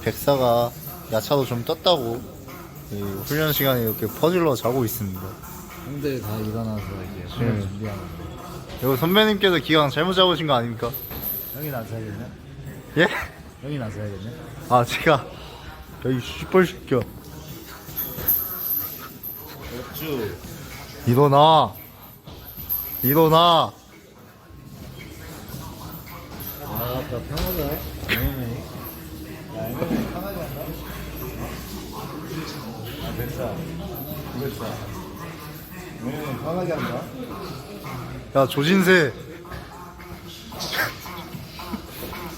백사가 야차도 좀 떴다고 이 훈련 시간에 이렇게 퍼즐러 자고 있습니다. 형들 다 일어나서 이제 수련 네. 준비하는데 이거 선배님께서 기강 잘못 잡으신 거 아닙니까? 형이 나서야겠네? 예? 형이 나서야겠네? 아 제가 여기 슈퍼 시켜 맥주 일어나 일어나 아 아까 편하다 아 백사 구백사 MMA 편하게 한다? 야 조진세.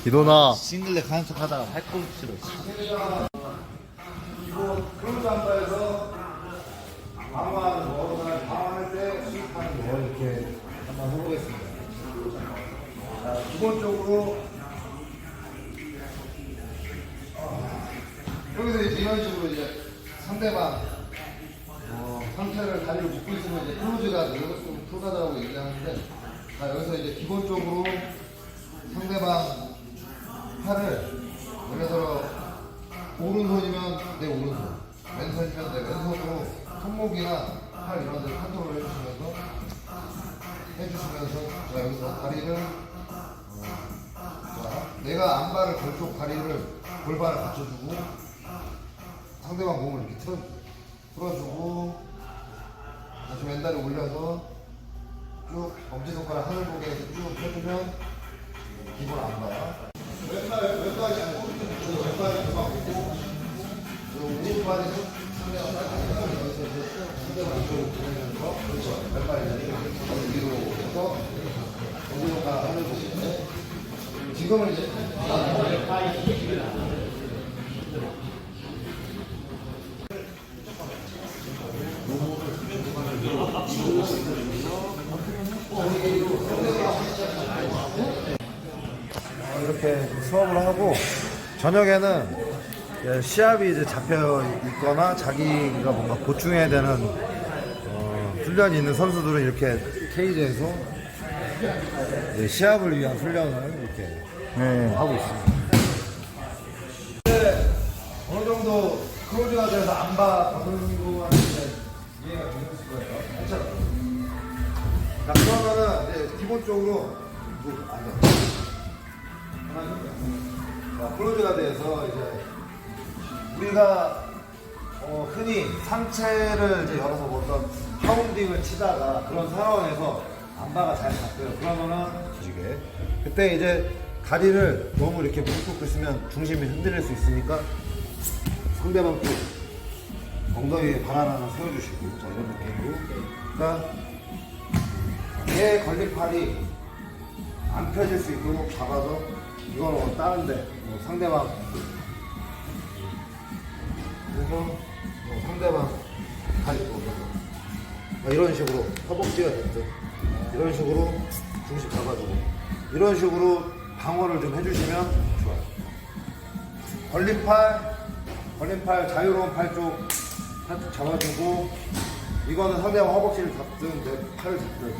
일어나. 싱글레 가는 척 하다가 팔꿈치로 크루즈 한바에서 방어하는 거, 방어할 때 수입하는 거 이렇게 한번 해보겠습니다. 자, 기본적으로 여기서 이제 이런 식으로 이제 상대방 어, 상체를 다리를 묶고 있으면 이제 크루즈가 이것도 크루즈라고 얘기하는데 자, 여기서 이제 기본적으로 상대방 팔을 예를 들어 오른손이면 내 오른손, 왼손이면 내 왼손으로 손목이나 팔 이런 데 컨트롤 해주시면서 해주시면서 자 여기서 다리를 어, 자 내가 안발을 걸쪽 다리를 골반을 받쳐주고 상대방 몸을 이렇게 틀어, 풀어주고 다시 왼다리 올려서 쭉 엄지손가락 하늘 보게 해서 쭉 펴주면 기본 안발 왼발 왼발이 아니고 왼발이 그만 보고 오른발이 그렇죠. 지금은 이제 수업을 하고 저녁에는 이제 시합이 이제 잡혀 있거나 자기가 뭔가 보충해야 되는 어, 훈련이 있는 선수들은 이렇게 케이지에서 이제 시합을 위한 훈련을 이렇게 네. 하고 있습니다. 어느 정도 크로즈가 돼서 안바 박은구한테 이해가 되셨을 거예요. 괜찮아. 자 그러면은 이제 기본적으로 뭐, 아니요. 자, 클로즈가 돼서 이제 우리가 어, 흔히 상체를 이제 열어서 어떤 파운딩을 치다가 그런 상황에서 안바가 잘 잡혀요. 그러면은 뒤지게 그때 이제 다리를 너무 이렇게 묶고 있으면 중심이 흔들릴 수 있으니까 상대방 쪽 엉덩이에 발 하나 세워주시고 자 이런 느낌으로 그러니까 얘 걸린 팔이 안 펴질 수 있도록 잡아서 이거는 뭐 다른데 뭐 상대방. 그래서 뭐 상대방 다리 또 뭐. 이런 식으로 허벅지가 됐든 이런 식으로 중심 잡아주고 이런 식으로 방어를 좀 해주시면 좋아요. 걸린 팔, 걸린 팔 자유로운 팔 쪽 살짝 잡아주고 이거는 상대방 허벅지를 잡든 내 팔을 잡든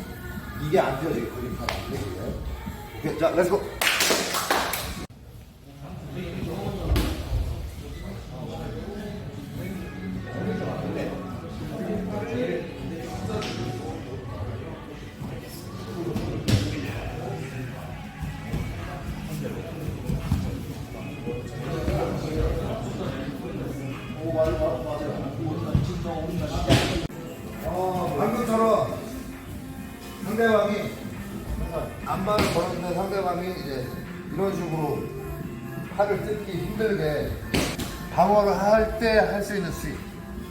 이게 안 펴지게 걸린 팔안 펴지게 오케이 자 렛츠고 상대방이 이제 이런 식으로 팔을 뜯기 힘들게 방어를 할 때 할 수 있는 스윙.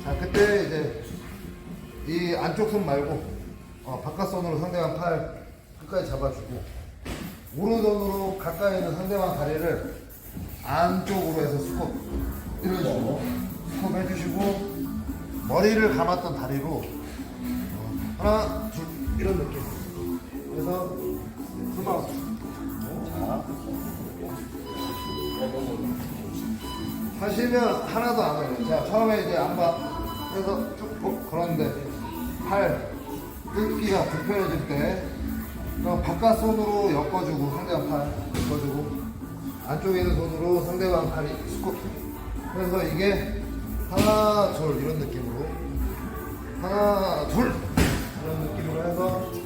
자, 그때 이제 이 안쪽 손 말고 어, 바깥 손으로 상대방 팔 끝까지 잡아주고 오른손으로 가까이 있는 상대방 다리를 안쪽으로 해서 스톱. 이런 식으로 스톱 해주시고 머리를 감았던 다리로 어, 하나 둘 이런 느낌. 그래서 손만 자 하시면 하나도 안 어려워요 자 처음에 이제 안봐 그래서 쭉 어, 걸었는데 팔 뜯기가 불편해질 때 그럼 바깥 손으로 엮어주고 상대방 팔 엮어주고 안쪽에 있는 손으로 상대방 팔이 스쿼트 그래서 이게 하나 둘 이런 느낌으로. 하나 둘! 이런 느낌으로 해서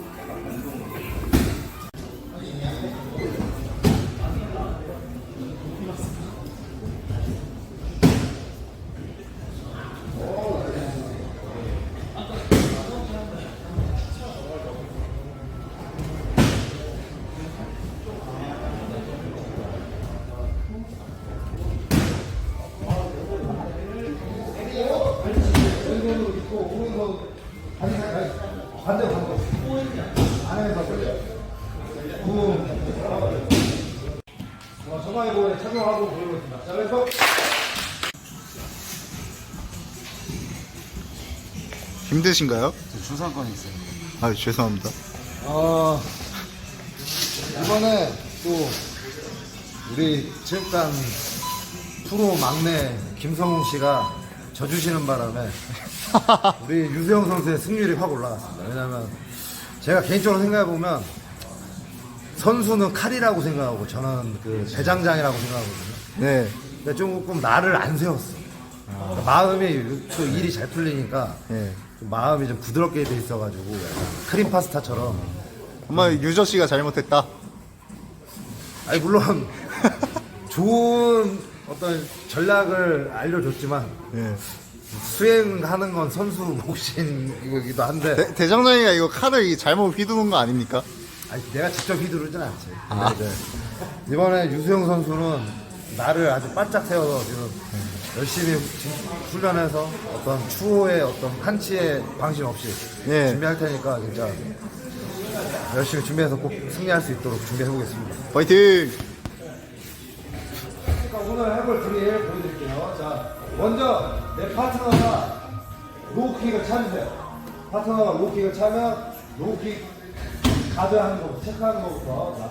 착용하고 보여드립니다 자 그래서 힘드신가요? 주상권이 있어요. 아 죄송합니다. 어, 이번에 또 우리 체육관 프로 막내 김성웅 씨가 져주시는 바람에 우리 유세영 선수의 승률이 확 올라갔습니다. 왜냐면 제가 개인적으로 생각해 보면 선수는 칼이라고 생각하고 저는 그 대장장이라고 생각하거든요. 네. 근데 조금 나를 안 세웠어. 그러니까 마음이 또 일이 잘 풀리니까 예. 좀 마음이 좀 부드럽게 돼 있어가지고 약간 크림 파스타처럼 아마 유저 씨가 잘못했다. 아니 물론 좋은 어떤 전략을 알려줬지만 예. 수행하는 건 선수 몫이기도 한데 대, 대장장이가 이거 칼을 이 잘못 휘두는 거 아닙니까? 아니, 내가 직접 휘두르진 않지. 이제 이번에 유수영 선수는 나를 아주 바짝 세워서 지금 열심히 지- 훈련해서 어떤 추호의 어떤 한치의 방심 없이 예. 준비할 테니까 진짜 열심히 준비해서 꼭 승리할 수 있도록 준비해 보겠습니다. 파이팅! 자, 오늘 해볼 드릴 보여드릴게요. 자, 먼저 내 파트너가 로우킥을 차주세요. 파트너가 로우킥을 차면 로우킥 가드하는 거부터 체크하는 거부터 자,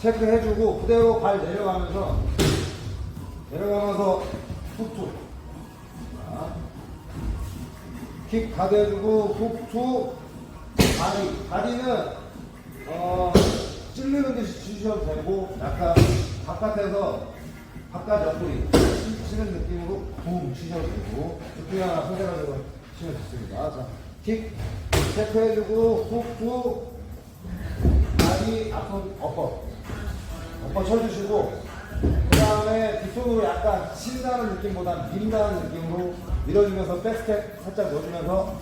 체크해주고 그대로 발 내려가면서 내려가면서 자, 킥 가드해주고 툭툭. 바디 바디는 어, 찔르는 듯이 치셔도 되고 약간 바깥에서 바깥 옆구리 치는 느낌으로 붕 치셔도 되고. 둘 하나 선택하셔서 치면 좋습니다. 자, 킥 체크해주고 훅훅 다리 앞손 엎어 엎어 쳐주시고 그 다음에 뒷손으로 약간 친다는 느낌보다 민다는 느낌으로 밀어주면서 백스텝 살짝 넣어주면서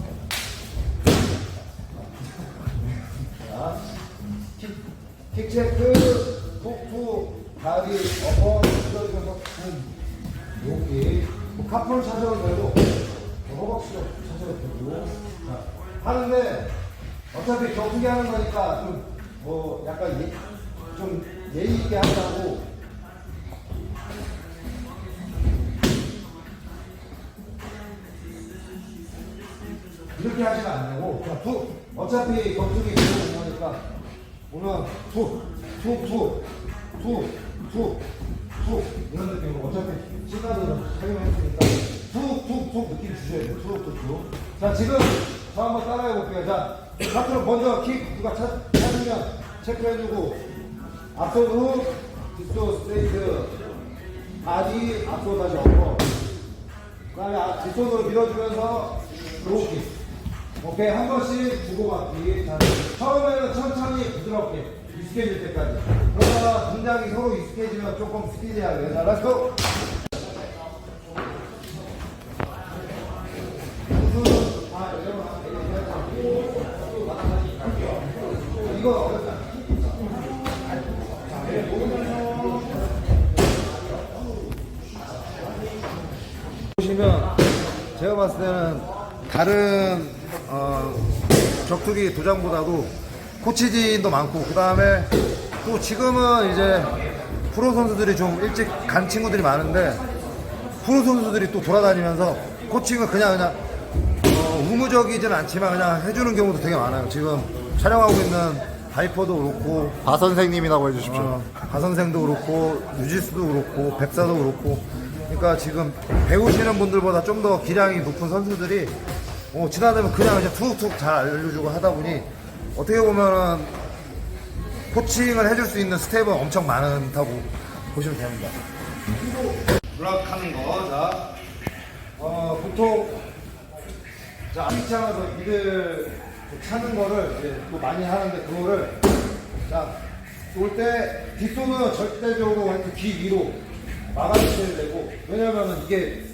자, 킥, 킥 체크, 툭툭, 다리, 엎어, 밀어주면서 붐. 여기, 뭐 카프를 찾아도 되고, 뭐 허벅지도 찾아도 되고. 자, 하는데, 어차피 격투기 하는 거니까 좀, 뭐, 약간 예, 좀 예의 있게 한다고. 이렇게 안 되고. 그냥 툭. 어차피 격투기 배우는 거니까. 보면 툭툭툭툭툭툭. 이런 느낌으로 어차피 시간을 사용했으니까 툭툭툭 느낌 주셔야 돼요. 툭툭툭. 자 지금 저 한번 따라해 볼게요. 자 앞으로 먼저 킥 누가 찾, 찾으면 체크해주고 훅 뒷손 스트레이트 바디 앞손 다시 엎어. 그 다음에 아, 뒷손으로 밀어주면서 로우킥 오케이. 한 번씩 주고받기. 자, 처음에는 천천히 부드럽게 익숙해질 때까지. 그러다가 동작이 서로 익숙해지면 조금 스피디하게. 자 렛츠고 보시면 제가 봤을 때는 다른 어, 격투기 도장보다도 코치진도 많고 그 다음에 또 지금은 이제 프로 선수들이 좀 일찍 간 친구들이 많은데 프로 선수들이 또 돌아다니면서 코칭을 그냥 그냥 어, 의무적이진 않지만 그냥 해주는 경우도 되게 많아요. 지금 촬영하고 있는 바이퍼도 그렇고 바 선생님이라고 해주십시오. 어, 가 선생도 그렇고 유지수도 그렇고 백사도 그렇고 그러니까 지금 배우시는 분들보다 좀 더 기량이 높은 선수들이 어, 지나다면 그냥 이제 툭툭 잘 알려주고 하다 보니 어떻게 보면은 코칭을 해줄 수 있는 스텝은 엄청 많다고 보시면 됩니다. 블락하는 거. 자, 어, 보통 자 앞창에서 미들 차는 거를 이제 또 많이 하는데 그거를 자 올 때 뒷손은 절대적으로 완전 귀 위로 막아주셔야 되고 왜냐면은 이게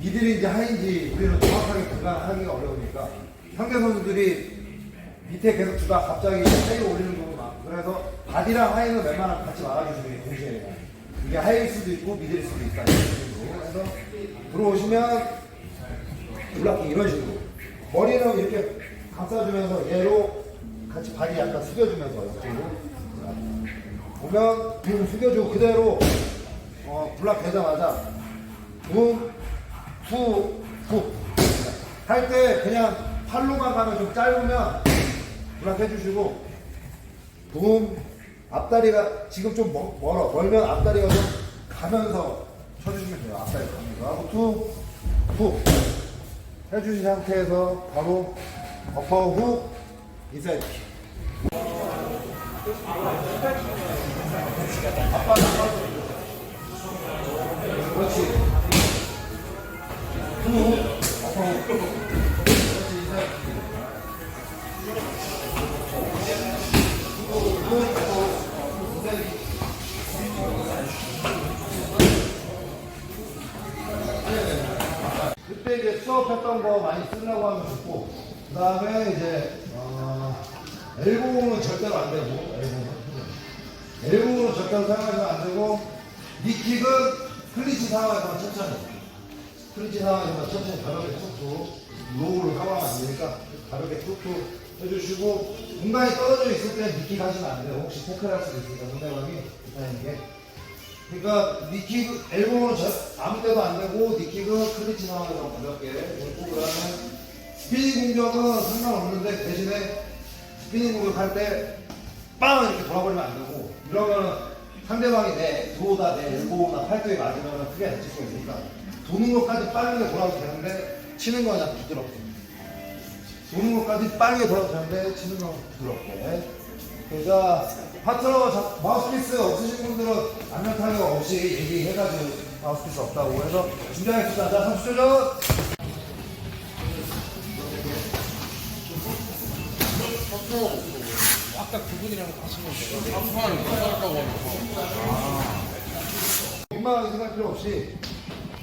미들인지 하인지 우리는 정확하게 분간하기가 어려우니까. 상대 선수들이 밑에 계속 주다 갑자기 세게 올리는 경우가 많고 그래서 바디랑 하이는 웬만하면 같이 막아주시는 게 동시에. 이게 하이일 수도 있고 미들일 수도 있다. 그래서 들어오시면 블락킹 이런 식으로 머리는 이렇게 감싸주면서 얘로 같이 바디 약간 숙여주면서 이쪽으로. 자, 보면 등 숙여주고 그대로 어, 블락 되자마자 붐, 후, 후. 할 때 그냥 팔로만 가면 좀 짧으면 블락 해주시고 붐, 앞다리가 지금 좀 멀- 멀어. 멀면 앞다리가 좀 가면서 쳐주시면 돼요. 앞다리 가면서. 투, 후. 해주신 상태에서 바로 어퍼 후, 인사이드 킥. 아빠 하면 좋고 그 다음에 이제 어, 엘보는 절대로 안 되고 엘보는 엘보는 절대로 사용하시면 안 되고 니킥은 클리치 상황에서만 천천히. 클리치 상황에서만 천천히 가볍게 툭툭 로우를 하면 안 되니까 가볍게 툭툭 해주시고 공간이 떨어져 있을 때 니킥 하시면 안 돼요. 혹시 태클 할 수도 있으니까 상대방이 못하는 게. 그러니까 니킥 엘보는 저, 아무 때도 안 되고 니킥은 클리치 상황에서 가볍게 그리고 그다음에 스피닝 공격은 상관없는데 대신에 스피닝 공격할 때 빵 이렇게 돌아버리면 안 되고 이러면은 상대방이 내 들어오다 내 엘보나 팔뚝에 맞으면 크게 다칠 수 있으니까 도는 것까지 빠르게 돌아도 되는데 치는 건 그냥 부드럽게 도는 것까지 빠르게 돌아도 되는데 치는 건 부드럽게 그러니까 파트너 자- 마우스피스 없으신 분들은 안면 타격 없이 얘기해가지고 마우스피스 없다고 해서 준비하겠습니다. 자, 30초 전. 아까 그분이랑 하신 건데 한판 못살까고 하면서 민망하게 생각할 필요 없이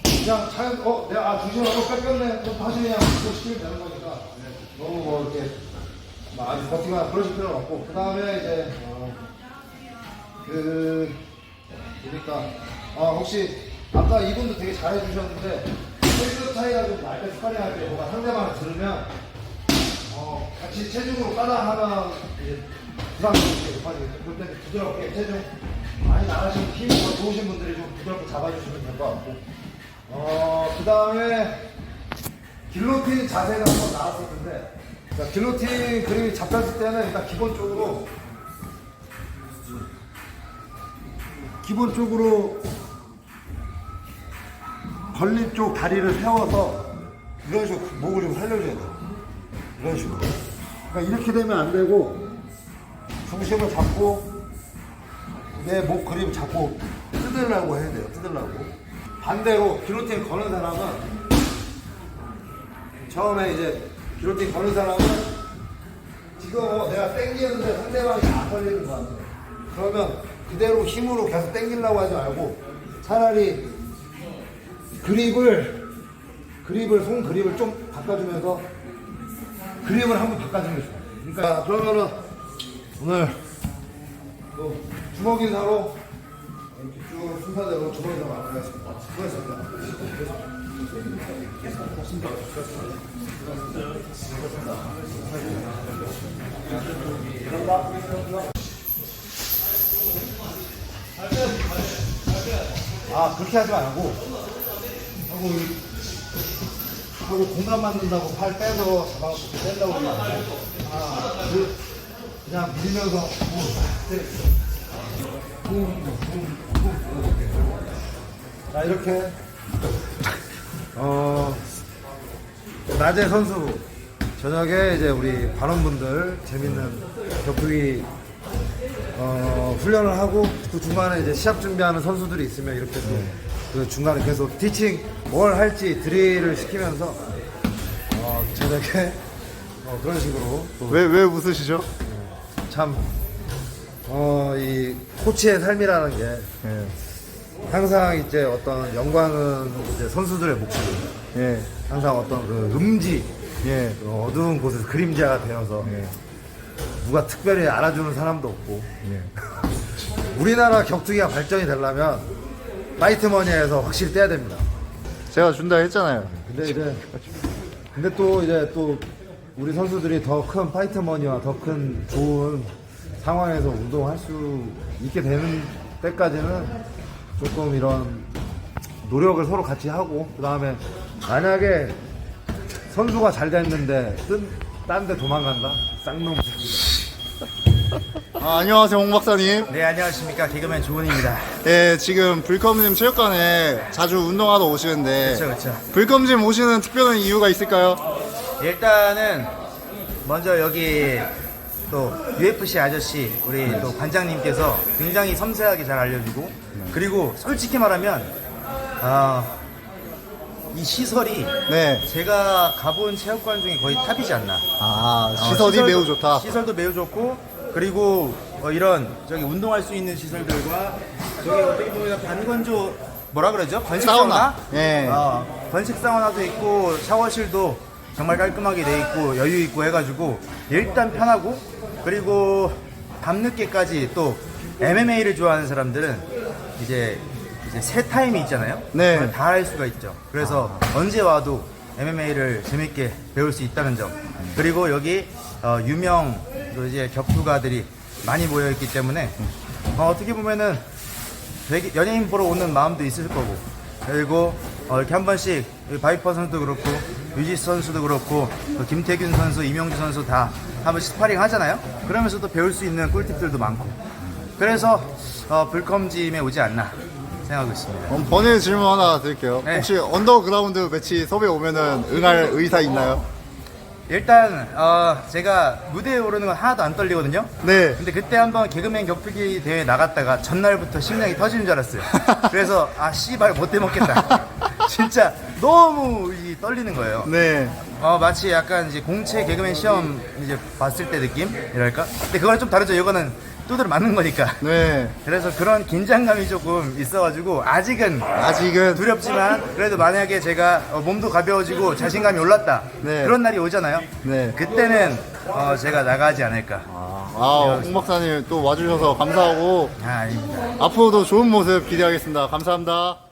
그냥 자연, 어, 내가 아, 중심하고 뺏겼네. 그럼 다시 그냥 그거 시키면 되는 거니까 너무 뭐 이렇게 막 아주 버티거나 그러실 필요는 없고 그 다음에 이제 어, 그 보니까 아 혹시 아까 이분도 되게 잘해 주셨는데 체중 차이가 좀날때 스파링 할 때 뭔가 상대방을 들으면 어, 같이 체중으로 따라 하면 이제 부담이 있게 빠지겠죠. 그럴 때 부드럽게 체중 많이 나가시는 힘이 더 좋으신 분들이 좀 부드럽게 잡아주시면 될 것 같고 어, 그 다음에 길로틴 자세가 한번 나왔었는데 자, 길로틴 그림이 잡혔을 때는 일단 기본적으로 기본적으로 걸린 쪽 다리를 세워서 이런 식으로 목을 좀 살려줘야 돼요. 이런 식으로. 그러니까 이렇게 되면 안 되고 중심을 잡고 내 목 그림 잡고 뜯으려고 해야 돼요. 뜯으려고. 반대로 기로틴 거는 사람은 처음에 이제 기로틴 거는 사람은 지금 어, 내가 땡기는데 상대방이 안 걸리는 것 같아. 그러면 그대로 힘으로 계속 땡기려고 하지 말고 차라리 그립을 그립을 손 그립을 좀 바꿔주면서 그립을 한번 바꿔주면 좋아요. 그러니까 그러면은 오늘 또 주먹 인사로 이렇게 쭉 순서대로 주먹 인사 마무리하겠습니다. 수고했습니다. 아 그렇게 하지 말고 하고 이- 하고 공간 만든다고 팔 빼서 잡아갖고 뺀다고. 하나 둘 그냥 밀면서. 자 이렇게 어 낮에 선수 저녁에 이제 우리 반원분들 재밌는 격투기 어, 훈련을 하고 그 중간에 이제 시합 준비하는 선수들이 있으면 이렇게 또 그 중간에 계속 티칭 뭘 할지 드릴을 시키면서 어, 저녁에 어, 그런 식으로 또 왜, 왜 웃으시죠? 참, 어, 이 코치의 삶이라는 게 예. 항상 이제 어떤 영광은 이제 선수들의 목소리, 예. 항상 어떤 그 음지, 예. 그 어두운 곳에서 그림자가 되어서 예. 누가 특별히 알아주는 사람도 없고 예. 우리나라 격투기가 발전이 되려면 파이트머니에서 확실히 떼야 됩니다. 제가 준다 했잖아요. 근데 이제 근데 또 이제 또 우리 선수들이 더 큰 파이트머니와 더 큰 좋은 상황에서 운동할 수 있게 되는 때까지는 조금 이런 노력을 서로 같이 하고 그 다음에 만약에 선수가 잘 됐는데 딴 데 도망간다 쌍놈 아, 안녕하세요, 홍 박사님. 네 안녕하십니까 개그맨 조은입니다. 예, 지금 불컴님 체육관에 자주 운동하러 오시는데 그렇죠 그렇죠. 불컴님 오시는 특별한 이유가 있을까요? 일단은 먼저 여기 또 UFC 아저씨 우리 또 관장님께서 굉장히 섬세하게 잘 알려주고 그리고 솔직히 말하면 아, 이 시설이 네. 제가 가본 체육관 중에 거의 탑이지 않나. 아, 어, 시설이 매우 좋다. 시설도 매우 좋고 그리고 어, 이런 저기 운동할 수 있는 시설들과 저기 어떻게 보면 반건조 뭐라 그러죠? 건식 사우나. 사우나? 예. 어, 건식 사우나도 있고 샤워실도 정말 깔끔하게 돼 있고 여유 있고 해가지고 일단 편하고 그리고 밤늦게까지 또 MMA를 좋아하는 사람들은 이제 이제 새 타임이 있잖아요. 네. 다 할 수가 있죠. 그래서 언제 와도 MMA를 재밌게 배울 수 있다는 점. 그리고 여기 어, 유명 또 이제 격투가들이 많이 모여 있기 때문에 어, 어떻게 보면은 되게 연예인 보러 오는 마음도 있을 거고 그리고 어, 이렇게 한 번씩 이 바이퍼 선수도 그렇고 유지스 선수도 그렇고 또 김태균 선수, 이명주 선수 다 한 번씩 스파링 하잖아요. 그러면서 또 배울 수 있는 꿀팁들도 많고 그래서 어, 불컴짐에 오지 않나 생각하고 있습니다. 그럼 번외 질문 하나 드릴게요. 네. 혹시 언더그라운드 매치 섭외 오면은 응할 의사 있나요? 일단 어, 제가 무대에 오르는 건 하나도 안 떨리거든요. 네. 근데 그때 한번 개그맨 격투기 대회 나갔다가 전날부터 심장이 터지는 줄 알았어요. 그래서 아 씨발 못 해 먹겠다. 진짜 너무 이 떨리는 거예요. 네. 어 마치 약간 이제 공채 개그맨 시험 이제 봤을 때 느낌이랄까? 근데 그거랑 좀 다르죠. 이거는 두드려 맞는 거니까. 네. 그래서 그런 긴장감이 조금 있어가지고 아직은 아직은 두렵지만 그래도 만약에 제가 어, 몸도 가벼워지고 자신감이 올랐다 네. 그런 날이 오잖아요. 네. 그때는 어, 제가 나가지 않을까. 아, 홍 박사님 또 와주셔서 감사하고 아, 아닙니다. 앞으로도 좋은 모습 기대하겠습니다. 감사합니다.